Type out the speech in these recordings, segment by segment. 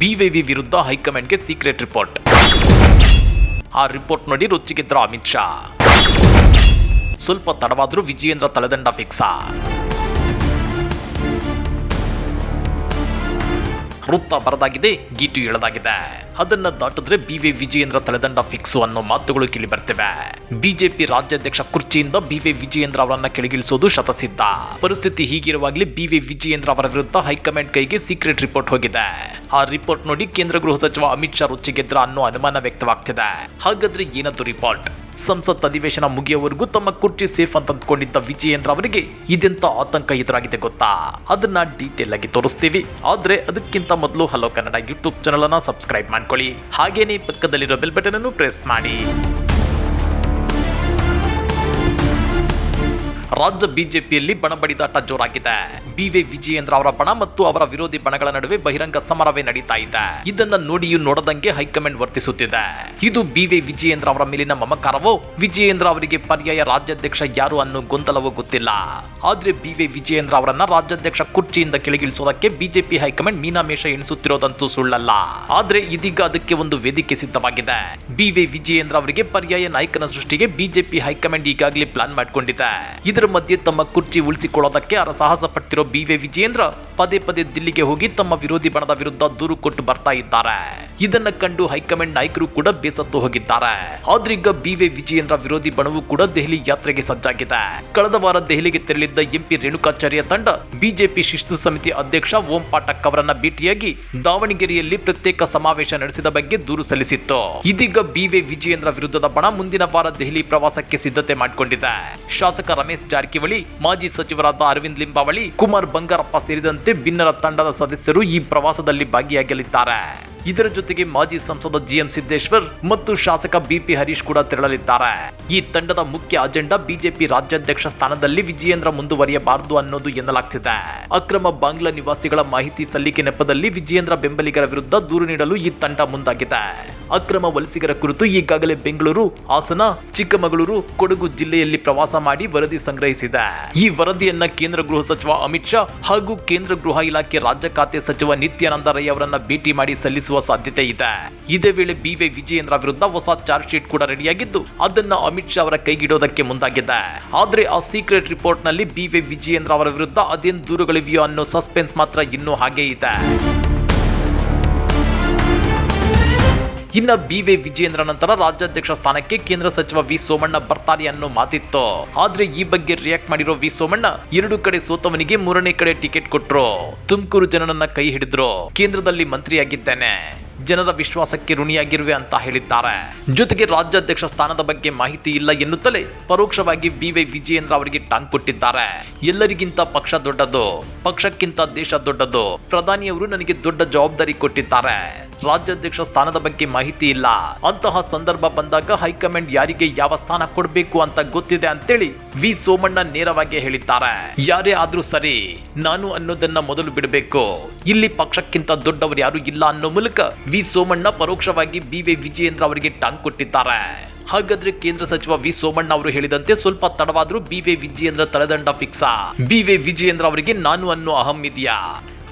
BVV ವಿರುದ್ಧ ಹೈಕಮಾಂಡ್ಗೆ secret report. ಆ ರಿಪೋರ್ಟ್ ನೋಡಿ ರೊಚ್ಚಿಗೆದ್ರು ಅಮಿತ್ ಶಾ. ಸ್ವಲ್ಪ ತಡವಾದರೂ ವಿಜಯೇಂದ್ರ ತಲೆದಂಡ ಫಿಕ್ಸಾ ವೃತ್ತ ಬರದಾಗಿದೆ, ಗೀಟು ಎಳೆದಾಗಿದೆ. ಅದನ್ನ ದಾಟಿದ್ರೆ ಬಿ ವಿ ವಿಜಯೇಂದ್ರ ತಲೆದಂಡ ಫಿಕ್ಸು ಅನ್ನೋ ಮಾತುಗಳು ಕೇಳಿ ಬರ್ತಿವೆ ಬಿಜೆಪಿ ರಾಜ್ಯಾಧ್ಯಕ್ಷ ಕುರ್ಚಿಯಿಂದ ಬಿ ವಿ ವಿಜಯೇಂದ್ರ ಅವರನ್ನ ಕೆಳಗಿಳಿಸೋದು ಶತಸಿದ್ಧ. ಪರಿಸ್ಥಿತಿ ಹೀಗಿರುವಾಗಲೇ ಬಿ ವಿ ವಿಜಯೇಂದ್ರ ಅವರ ವಿರುದ್ಧ ಹೈಕಮಾಂಡ್ ಕೈಗೆ ಸೀಕ್ರೆಟ್ ರಿಪೋರ್ಟ್ ಹೋಗಿದೆ. ಆ ರಿಪೋರ್ಟ್ ನೋಡಿ ಕೇಂದ್ರ ಗೃಹ ಸಚಿವ ಅಮಿತ್ ಶಾ ರುಚಿಗೆದ್ರ ಅನ್ನೋ ಅನುಮಾನ ವ್ಯಕ್ತವಾಗ್ತಿದೆ. ಹಾಗಾದ್ರೆ ಏನದು ರಿಪೋರ್ಟ್ ಸಂಸತ್ ಅಧಿವೇಶನ ಮುಗಿಯುವವರೆಗೂ ತಮ್ಮ ಕುರ್ಚಿ ಸೇಫ್ ಅಂತ ಅಂದ್ಕೊಂಡಿದ್ದ ವಿಜಯೇಂದ್ರ ಅವರಿಗೆ ಇದೆಂತ ಆತಂಕ ಎದುರಾಗಿದೆ ಗೊತ್ತಾ? ಅದನ್ನ ಡೀಟೇಲ್ ಆಗಿ ತೋರಿಸ್ತೀವಿ. ಆದ್ರೆ ಅದಕ್ಕಿಂತ ಮೊದಲು ಹಲೋ ಕನ್ನಡ ಯೂಟ್ಯೂಬ್ ಚಾನಲ್ ಅನ್ನ ಸಬ್ಸ್ಕ್ರೈಬ್ ಮಾಡ್ಕೊಳ್ಳಿ. ಹಾಗೇನೇ ಪಕ್ಕದಲ್ಲಿರೋ ಬೆಲ್ ಬಟನ್ ಅನ್ನು ಪ್ರೆಸ್ ಮಾಡಿ. ರಾಜ್ಯ ಬಿಜೆಪಿಯಲ್ಲಿ ಬಣ ಬಡಿದಾಟ ಜೋರಾಗಿದೆ. ಬಿವಿ ವಿಜಯೇಂದ್ರ ಅವರ ಬಣ ಮತ್ತು ಅವರ ವಿರೋಧಿ ಬಣಗಳ ನಡುವೆ ಬಹಿರಂಗ ಸಮರವೇ ನಡೀತಾ ಇದೆ. ಇದನ್ನ ನೋಡಿಯೂ ನೋಡದಂಗೆ ಹೈಕಮಾಂಡ್ ವರ್ತಿಸುತ್ತಿದೆ. ಇದು ಬಿವಿ ವಿಜಯೇಂದ್ರ ಅವರ ಮೇಲಿನ ಮಮಕಾರವೋ, ವಿಜಯೇಂದ್ರ ಅವರಿಗೆ ಪರ್ಯಾಯ ರಾಜ್ಯಾಧ್ಯಕ್ಷ ಯಾರು ಅನ್ನೋ ಗೊಂದಲವೋ ಗೊತ್ತಿಲ್ಲ. ಆದ್ರೆ ಬಿವಿ ವಿಜಯೇಂದ್ರ ಅವರನ್ನ ರಾಜ್ಯಾಧ್ಯಕ್ಷ ಕುರ್ಚಿಯಿಂದ ಕೆಳಗಿಳಿಸೋದಕ್ಕೆ ಬಿಜೆಪಿ ಹೈಕಮಾಂಡ್ ಮೀನಾಮೇಷ ಎಣಿಸುತ್ತಿರೋದಂತೂ ಸುಳ್ಳಲ್ಲ. ಆದ್ರೆ ಇದೀಗ ಅದಕ್ಕೆ ಒಂದು ವೇದಿಕೆ ಸಿದ್ಧವಾಗಿದೆ. ಬಿವಿ ವಿಜಯೇಂದ್ರ ಅವರಿಗೆ ಪರ್ಯಾಯ ನಾಯಕನ ಸೃಷ್ಟಿಗೆ ಬಿಜೆಪಿ ಹೈಕಮಾಂಡ್ ಈಗಾಗಲೇ ಪ್ಲಾನ್ ಮಾಡಿಕೊಂಡಿದೆ. ಇದರ ಮಧ್ಯೆ ತಮ್ಮ ಕುರ್ಚಿ ಉಳಿಸಿಕೊಳ್ಳೋದಕ್ಕೆ ಅರಸಾಹಸ ಪಟ್ಟಿರೋ ಬಿವಿ ವಿಜೇಂದ್ರ ಪದೇ ಪದೇ ದಿಲ್ಲಿಗೆ ಹೋಗಿ ತಮ್ಮ ವಿರೋಧಿ ಬಣದ ವಿರುದ್ಧ ದೂರು ಕೊಟ್ಟು ಬರ್ತಾ ಇದ್ದಾರೆ. ಇದನ್ನ ಕಂಡು ಹೈಕಮಾಂಡ್ ನಾಯಕರು ಕೂಡ ಬೇಸತ್ತು ಹೋಗಿದ್ದಾರೆ. ಆದ್ರೀಗ ಬಿವಿ ವಿಜಯೇಂದ್ರ ವಿರೋಧಿ ಬಣವು ಕೂಡ ದೆಹಲಿ ಯಾತ್ರೆಗೆ ಸಜ್ಜಾಗಿದೆ. ಕಳೆದ ವಾರ ದೆಹಲಿಗೆ ತೆರಳಿದ್ದ ಎಂಪಿ ರೇಣುಕಾಚಾರ್ಯ ತಂಡ ಬಿಜೆಪಿ ಶಿಸ್ತು ಸಮಿತಿ ಅಧ್ಯಕ್ಷ ಓಂ ಪಾಠಕ್ ಅವರನ್ನ ಭೇಟಿಯಾಗಿ ದಾವಣಗೆರೆಯಲ್ಲಿ ಪ್ರತ್ಯೇಕ ಸಮಾವೇಶ ನಡೆಸಿದ ಬಗ್ಗೆ ದೂರು ಸಲ್ಲಿಸಿತ್ತು. ಇದೀಗ ಬಿವಿ ವಿಜಯೇಂದ್ರ ವಿರುದ್ಧದ ಬಣ ಮುಂದಿನ ವಾರ ದೆಹಲಿ ಪ್ರವಾಸಕ್ಕೆ ಸಿದ್ಧತೆ ಮಾಡಿಕೊಂಡಿದೆ. ಶಾಸಕ ರಮೇಶ್ ಜಾರಕಿಹೊಳಿ, ಮಾಜಿ ಸಚಿವರಾದ ಅರವಿಂದ್ ಲಿಂಬಾವಳಿ, ಕುಮಾರ್ ಬಂಗಾರಪ್ಪ ಸೇರಿದಂತೆ ಭಿನ್ನರ ತಂಡದ ಸದಸ್ಯರು ಈ ಪ್ರವಾಸದಲ್ಲಿ ಭಾಗಿಯಾಗಲಿದ್ದಾರೆ. ಇದರ ಜೊತೆಗೆ ಮಾಜಿ ಸಂಸದ ಜಿಎಂ ಸಿದ್ದೇಶ್ವರ್ ಮತ್ತು ಶಾಸಕ ಬಿಪಿ ಹರೀಶ್ ಕೂಡ ತೆರಳಲಿದ್ದಾರೆ. ಈ ತಂಡದ ಮುಖ್ಯ ಅಜೆಂಡಾ ಬಿಜೆಪಿ ರಾಜ್ಯಾಧ್ಯಕ್ಷ ಸ್ಥಾನದಲ್ಲಿ ವಿಜಯೇಂದ್ರ ಮುಂದುವರಿಯಬಾರದು ಅನ್ನೋದು ಎನ್ನಲಾಗ್ತಿದೆ. ಅಕ್ರಮ ಬಾಂಗ್ಲಾ ನಿವಾಸಿಗಳ ಮಾಹಿತಿ ಸಲ್ಲಿಕೆ ನೆಪದಲ್ಲಿ ವಿಜಯೇಂದ್ರ ಬೆಂಬಲಿಗರ ವಿರುದ್ಧ ದೂರು ನೀಡಲು ಈ ತಂಡ ಮುಂದಾಗಿದೆ. ಅಕ್ರಮ ವಲಸಿಗರ ಕುರಿತು ಈಗಾಗಲೇ ಬೆಂಗಳೂರು, ಹಾಸನ, ಚಿಕ್ಕಮಗಳೂರು, ಕೊಡಗು ಜಿಲ್ಲೆಯಲ್ಲಿ ಪ್ರವಾಸ ಮಾಡಿ ವರದಿ ಸಂಗ್ರಹಿಸಿದೆ. ಈ ವರದಿಯನ್ನ ಕೇಂದ್ರ ಗೃಹ ಸಚಿವ ಅಮಿತ್ ಶಾ ಹಾಗೂ ಕೇಂದ್ರ ಗೃಹ ಇಲಾಖೆ ರಾಜ್ಯ ಖಾತೆ ಸಚಿವ ನಿತ್ಯಾನಂದ ರೈ ಅವರನ್ನ ಭೇಟಿ ಮಾಡಿ ಸಲ್ಲಿಸುವ ಸಾಧ್ಯತೆ ಇದೆ. ಇದೇ ವೇಳೆ ಬಿವೈ ವಿಜಯೇಂದ್ರ ವಿರುದ್ಧ ಹೊಸ ಚಾರ್ಜ್ ಶೀಟ್ ಕೂಡ ರೆಡಿಯಾಗಿದ್ದು, ಅದನ್ನ ಅಮಿತ್ ಶಾ ಅವರ ಕೈಗಿಡೋದಕ್ಕೆ ಮುಂದಾಗಿದೆ. ಆದ್ರೆ ಆ ಸೀಕ್ರೆಟ್ ರಿಪೋರ್ಟ್ನಲ್ಲಿ ಬಿವೈ ವಿಜಯೇಂದ್ರ ಅವರ ವಿರುದ್ಧ ಅದೇನು ದೂರುಗಳಿವೆಯೋ ಅನ್ನೋ ಸಸ್ಪೆನ್ಸ್ ಮಾತ್ರ ಇನ್ನೂ ಹಾಗೆ ಇದೆ. ಇನ್ನ ಬಿ ವಿ ವಿಜೇಂದ್ರ ನಂತರ ರಾಜ್ಯಾಧ್ಯಕ್ಷ ಸ್ಥಾನಕ್ಕೆ ಕೇಂದ್ರ ಸಚಿವ ವಿ ಸೋಮಣ್ಣ ಬರ್ತಾರೆ ಅನ್ನೋ ಮಾತಿತ್ತು. ಆದ್ರೆ ಈ ಬಗ್ಗೆ ರಿಯಾಕ್ಟ್ ಮಾಡಿರೋ ವಿ ಸೋಮಣ್ಣ ಎರಡು ಕಡೆ ಸೋತವನಿಗೆ ಮೂರನೇ ಕಡೆ ಟಿಕೆಟ್ ಕೊಟ್ರು. ತುಮಕೂರು ಜನನನ್ನ ಕೈ ಹಿಡಿದ್ರು. ಕೇಂದ್ರದಲ್ಲಿ ಮಂತ್ರಿಯಾಗಿದ್ದೇನೆ. ಜನರ ವಿಶ್ವಾಸಕ್ಕೆ ಋಣಿಯಾಗಿರುವೆ ಅಂತ ಹೇಳಿದ್ದಾರೆ. ಜೊತೆಗೆ ರಾಜ್ಯಾಧ್ಯಕ್ಷ ಸ್ಥಾನದ ಬಗ್ಗೆ ಮಾಹಿತಿ ಇಲ್ಲ ಎನ್ನುತ್ತಲೇ ಪರೋಕ್ಷವಾಗಿ ಬಿವೈ ವಿಜಯೇಂದ್ರ ಅವರಿಗೆ ಟಾಂಗ್ ಕೊಟ್ಟಿದ್ದಾರೆ. ಎಲ್ಲರಿಗಿಂತ ಪಕ್ಷ ದೊಡ್ಡದು, ಪಕ್ಷಕ್ಕಿಂತ ದೇಶ ದೊಡ್ಡದು. ಪ್ರಧಾನಿಯವರು ನನಗೆ ದೊಡ್ಡ ಜವಾಬ್ದಾರಿ ಕೊಟ್ಟಿದ್ದಾರೆ. ರಾಜ್ಯಾಧ್ಯಕ್ಷ ಸ್ಥಾನದ ಬಗ್ಗೆ ಮಾಹಿತಿ ಇಲ್ಲ. ಅಂತಹ ಸಂದರ್ಭ ಬಂದಾಗ ಹೈಕಮಾಂಡ್ ಯಾರಿಗೆ ಯಾವ ಸ್ಥಾನ ಕೊಡಬೇಕು ಅಂತ ಗೊತ್ತಿದೆ ಅಂತೇಳಿ ವಿ ಸೋಮಣ್ಣ ನೇರವಾಗಿ ಹೇಳಿದ್ದಾರೆ. ಯಾರೇ ಆದ್ರೂ ಸರಿ, ನಾನು ಅನ್ನೋದನ್ನ ಮೊದಲು ಬಿಡಬೇಕು. ಇಲ್ಲಿ ಪಕ್ಷಕ್ಕಿಂತ ದೊಡ್ಡವರು ಯಾರು ಇಲ್ಲ ಅನ್ನೋ ಮೂಲಕ ವಿ ಸೋಮಣ್ಣ ಪರೋಕ್ಷವಾಗಿ ಬಿ ವಿ ವಿಜಯೇಂದ್ರ ಅವರಿಗೆ ಟಾಂಗ್ ಕೊಟ್ಟಿದ್ದಾರೆ. ಹಾಗಾದ್ರೆ ಕೇಂದ್ರ ಸಚಿವ ವಿ ಸೋಮಣ್ಣ ಅವರು ಹೇಳಿದಂತೆ ಸ್ವಲ್ಪ ತಡವಾದ್ರೂ ಬಿ ವಿ ವಿಜಯೇಂದ್ರ ತಲೆದಂಡ ಫಿಕ್ಸಾ. ಬಿ ವಿ ವಿಜಯೇಂದ್ರ ಅವರಿಗೆ ನಾನು ಅನ್ನೋ ಅಹಂ ಇದೆಯಾ?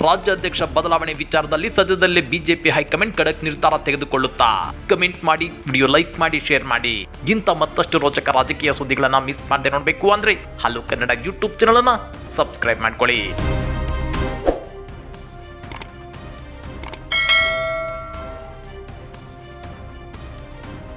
ರಾಜ್ಯಾಧ್ಯಕ್ಷ ಬದಲಾವಣೆ ವಿಚಾರದಲ್ಲಿ ಸದ್ಯದಲ್ಲೇ ಬಿಜೆಪಿ ಹೈಕಮಾಂಡ್ ಖಡಕ್ ನಿರ್ಧಾರ ತೆಗೆದುಕೊಳ್ಳುತ್ತಾ? ಕಮೆಂಟ್ ಮಾಡಿ, ವಿಡಿಯೋ ಲೈಕ್ ಮಾಡಿ, ಶೇರ್ ಮಾಡಿ. ಇಂತ ಮತ್ತಷ್ಟು ರೋಚಕ ರಾಜಕೀಯ ಸುದ್ದಿಗಳನ್ನ ಮಿಸ್ ಮಾಡದೆ ನೋಡಬೇಕು ಅಂದ್ರೆ ಹಲೋ ಕನ್ನಡ ಯೂಟ್ಯೂಬ್ ಚಾನಲ್ ಅನ್ನ ಸಬ್ಸ್ಕ್ರೈಬ್ ಮಾಡ್ಕೊಳ್ಳಿ.